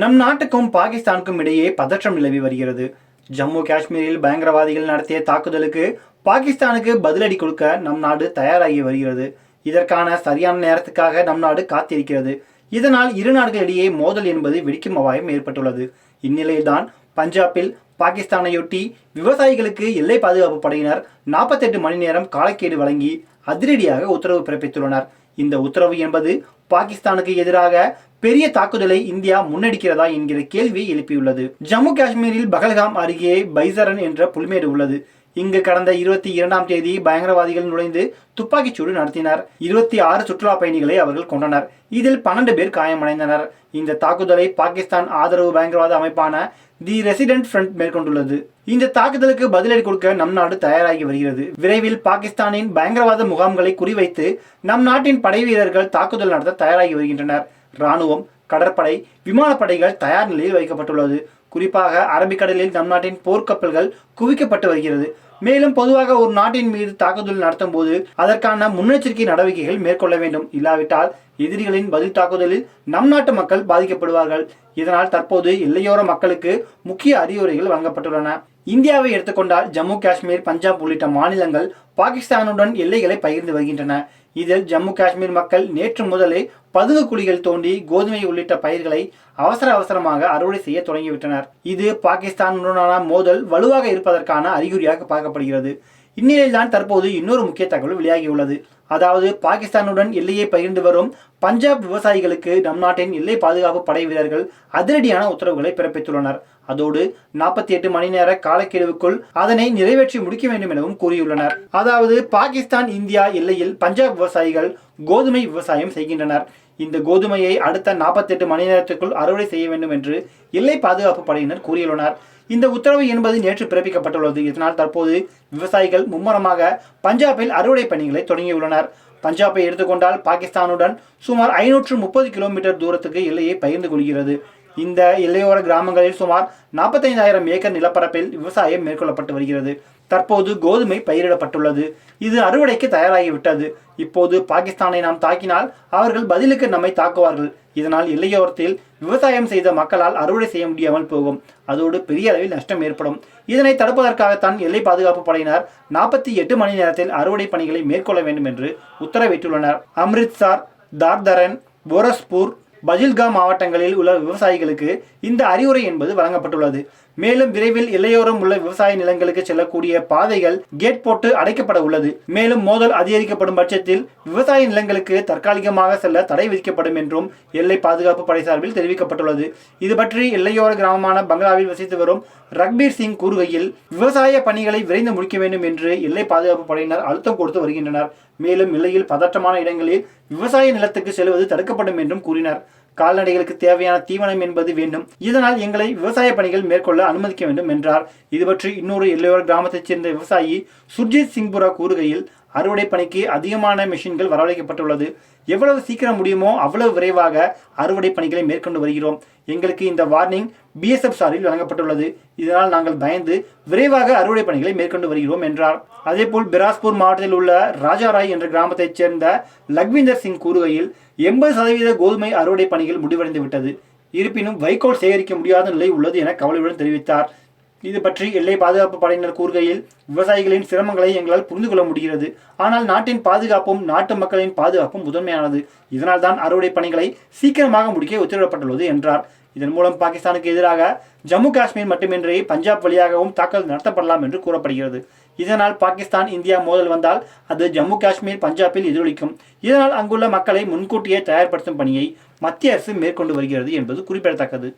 நம் நாட்டுக்கும் பாகிஸ்தானுக்கும் இடையே பதற்றம் நிலவி வருகிறது. ஜம்மு காஷ்மீரில் பயங்கரவாதிகள் நடத்திய தாக்குதலுக்கு பாகிஸ்தானுக்கு பதிலடி கொடுக்க நம் நாடு தயாராகி வருகிறது. இதற்கான சரியான நேரத்துக்காக நம் நாடு காத்திருக்கிறது. இதனால் இரு நாடுகளிடையே மோதல் என்பது வெடிக்கும் அபாயம் ஏற்பட்டுள்ளது. இந்நிலையில்தான் பஞ்சாபில் பாகிஸ்தானையொட்டி விவசாயிகளுக்கு எல்லை பாதுகாப்பு படையினர் நாற்பத்தெட்டு மணி நேரம் காலக்கேடு வழங்கி அதிரடியாக உத்தரவு பிறப்பித்துள்ளனர். இந்த உத்தரவு என்பது பாகிஸ்தானுக்கு எதிராக பெரிய தாக்குதலை இந்தியா முன்னெடுக்கிறதா என்கிற கேள்வியை எழுப்பியுள்ளது. ஜம்மு காஷ்மீரில் பகல்காம் அருகே பைசரன் என்ற புல்மேடு உள்ளது. இங்கு கடந்த இருபத்தி இரண்டாம் தேதி பயங்கரவாதிகள் நுழைந்து துப்பாக்கிச்சூடு நடத்தினர். இருபத்தி ஆறு சுற்றுலா பயணிகளை அவர்கள் கொண்டனர் இதில் பன்னெண்டு பேர் காயமடைந்தனர். இந்த தாக்குதலை பாகிஸ்தான் ஆதரவு பயங்கரவாத அமைப்பான தி ரெசிடென்ட் ஃப்ரண்ட் மேற்கொண்டுள்ளது. இந்த தாக்குதலுக்கு பதிலடி கொடுக்க நம் நாடு தயாராகி வருகிறது. விரைவில் பாகிஸ்தானின் பயங்கரவாத முகாம்களை குறிவைத்து நம் நாட்டின் படை வீரர்கள் தாக்குதல் நடத்த தயாராகி வருகின்றனர். ராணுவம் கடற்படை விமானப்படைகள் தயார் நிலையில் வைக்கப்பட்டுள்ளது. குறிப்பாக அரபிக்கடலில் நம் நாட்டின் போர்க்கப்பல்கள் குவிக்கப்பட்டு வருகிறது. மேலும் பொதுவாக ஒரு நாட்டின் மீது தாக்குதல் நடத்தும் போது அதற்கான முன்னெச்சரிக்கை நடவடிக்கைகள் மேற்கொள்ள வேண்டும். இல்லாவிட்டால் எதிரிகளின் பதில் தாக்குதலில் நம் நாட்டு மக்கள் பாதிக்கப்படுவார்கள். இதனால் தற்போது எல்லையோர மக்களுக்கு முக்கிய அறிவுரைகள் வழங்கப்பட்டுள்ளன. இந்தியாவை எடுத்துக்கொண்டால் ஜம்மு காஷ்மீர் பஞ்சாப் உள்ளிட்ட மாநிலங்கள் பாகிஸ்தானுடன் எல்லைகளை பகிர்ந்து வருகின்றன. இதில் ஜம்மு காஷ்மீர் மக்கள் நேற்று முதலே பதுகு குழிகள் தோண்டி கோதுமை உள்ளிட்ட பயிர்களை அவசர அவசரமாக அறுவடை செய்ய தொடங்கிவிட்டனர். இது பாகிஸ்தானுடனான மோதல் வலுவாக இருப்பதற்கான அறிகுறியாக பார்க்கப்படுகிறது. இந்நிலையில்தான் தற்போது இன்னொரு முக்கிய தகவல் வெளியாகியுள்ளது. அதாவது பாகிஸ்தானுடன் எல்லையை பகிர்ந்து வரும் பஞ்சாப் விவசாயிகளுக்கு நம் நாட்டின் எல்லை பாதுகாப்பு படை வீரர்கள் அதிரடியான உத்தரவுகளை பிறப்பித்துள்ளனர். அதோடு நாற்பத்தி எட்டு மணி நேர காலக்கெடுவுக்குள் அதனை நிறைவேற்றி முடிக்க வேண்டும் எனவும் கூறியுள்ளனர். அதாவது பாகிஸ்தான் இந்தியா எல்லையில் பஞ்சாப் விவசாயிகள் கோதுமை விவசாயம் செய்கின்றனர். இந்த கோதுமையை அடுத்த நாற்பத்தெட்டு மணி நேரத்திற்குள் அறுவடை செய்ய வேண்டும் என்று எல்லை பாதுகாப்பு படையினர் கூறியுள்ளனர். இந்த உத்தரவு என்பது நேற்று பிறப்பிக்கப்பட்டுள்ளது. இதனால் தற்போது விவசாயிகள் மும்முரமாக பஞ்சாபில் அறுவடை பணிகளை தொடங்கியுள்ளனர். பஞ்சாபை எடுத்துக்கொண்டால் பாகிஸ்தானுடன் சுமார் ஐநூற்று முப்பது கிலோமீட்டர் தூரத்துக்கு எல்லையை பகிர்ந்து கொள்கிறது. இந்த எல்லையோர கிராமங்களில் சுமார் நாற்பத்தைந்தாயிரம் ஏக்கர் நிலப்பரப்பில் விவசாயம் மேற்கொள்ளப்பட்டு வருகிறது. தற்போது கோதுமை பயிரிடப்பட்டுள்ளது. இது அறுவடைக்கு தயாராகிவிட்டது. இப்போது பாகிஸ்தானை நாம் தாக்கினால் அவர்கள் பதிலுக்கு நம்மை தாக்குவார்கள். இதனால் எல்லையோரத்தில் விவசாயம் செய்த மக்களால் அறுவடை செய்ய முடியாமல் போகும். அதோடு பெரிய அளவில் நஷ்டம் ஏற்படும். இதனை தடுப்பதற்காகத்தான் எல்லை பாதுகாப்பு படையினர் நாற்பத்தி எட்டு மணி நேரத்தில் அறுவடை பணிகளை மேற்கொள்ள வேண்டும் என்று உத்தரவிட்டுள்ளனர். அம்ரித்சர் தார்தரன் போரஸ்பூர் பஜில்காம் மாவட்டங்களில் உள்ள விவசாயிகளுக்கு இந்த அறிவுரை என்பது வழங்கப்பட்டுள்ளது. மேலும் விரைவில் எல்லையோரம் உள்ள விவசாய நிலங்களுக்கு செல்லக்கூடிய பாதைகள் கேட் போட்டு அடைக்கப்பட உள்ளது. மேலும் மோதல் அதிகரிக்கப்படும் பட்சத்தில் விவசாய நிலங்களுக்கு தற்காலிகமாக செல்ல தடை விதிக்கப்படும் என்றும் எல்லை பாதுகாப்பு படை சார்பில் தெரிவிக்கப்பட்டுள்ளது. இது பற்றி எல்லையோர கிராமமான பங்களாவில் வசித்து வரும் ரக்பீர் சிங் கூறுகையில் விவசாய பணிகளை விரைந்து முடிக்க வேண்டும் என்று எல்லை பாதுகாப்பு படையினர் அழுத்தம் கொடுத்து வருகின்றனர். மேலும் எல்லையில் பதற்றமான இடங்களில் விவசாய நிலத்துக்கு செல்வது தடுக்கப்படும் என்றும் கூறினர். கால்நடைகளுக்கு தேவையான தீவனம் என்பது வேண்டும். இதனால் எங்களை விவசாய பணிகள் மேற்கொள்ள அனுமதிக்க வேண்டும் என்றார். இது பற்றி இன்னொரு எல்லையோர கிராமத்தைச் சேர்ந்த விவசாயி சுர்ஜித் சிங்புரா கூறுகையில் அறுவடை பணிக்கு அதிகமான மிஷின்கள் வரவழைக்கப்பட்டுள்ளது. எவ்வளவு சீக்கிரம் முடியுமோ அவ்வளவு விரைவாக அறுவடை பணிகளை மேற்கொண்டு வருகிறோம். எங்களுக்கு இந்த வார்னிங் பிஎஸ்எஃப் சாரில் வழங்கப்பட்டுள்ளது. இதனால் நாங்கள் பயந்து விரைவாக அறுவடை பணிகளை மேற்கொண்டு வருகிறோம் என்றார். அதேபோல் பிராஸ்பூர் மாவட்டத்தில் உள்ள ராஜாராய் என்ற கிராமத்தைச் சேர்ந்த லக்விந்தர் சிங் கூறுகையில் எண்பது சதவீத கோதுமை அறுவடை பணிகள் முடிவடைந்து விட்டது இருப்பினும் வைக்கோல் சேகரிக்க முடியாத நிலை உள்ளது என கவலையுடன் தெரிவித்தார். இது பற்றி எல்லை பாதுகாப்பு படையினர் கூறுகையில் விவசாயிகளின் சிரமங்களை எங்களால் புரிந்து கொள்ள முடிகிறது. ஆனால் நாட்டின் பாதுகாப்பும் நாட்டு மக்களின் பாதுகாப்பும் முதன்மையானது. இதனால் தான் அறுவடை பணிகளை சீக்கிரமாக முடிக்க உத்தரவிடப்பட்டுள்ளது என்றார். இதன் மூலம் பாகிஸ்தானுக்கு எதிராக ஜம்மு காஷ்மீர் மட்டுமின்றி பஞ்சாப் வழியாகவும் தாக்குதல் நடத்தப்படலாம் என்று கூறப்படுகிறது. இதனால் பாகிஸ்தான் இந்தியா மோதல் வந்தால் அது ஜம்மு காஷ்மீர் பஞ்சாபில் எதிரொலிக்கும். இதனால் அங்குள்ள மக்களை முன்கூட்டியே தயார்படுத்தும் பணியை மத்திய அரசு மேற்கொண்டு வருகிறது என்பது குறிப்பிடத்தக்கது.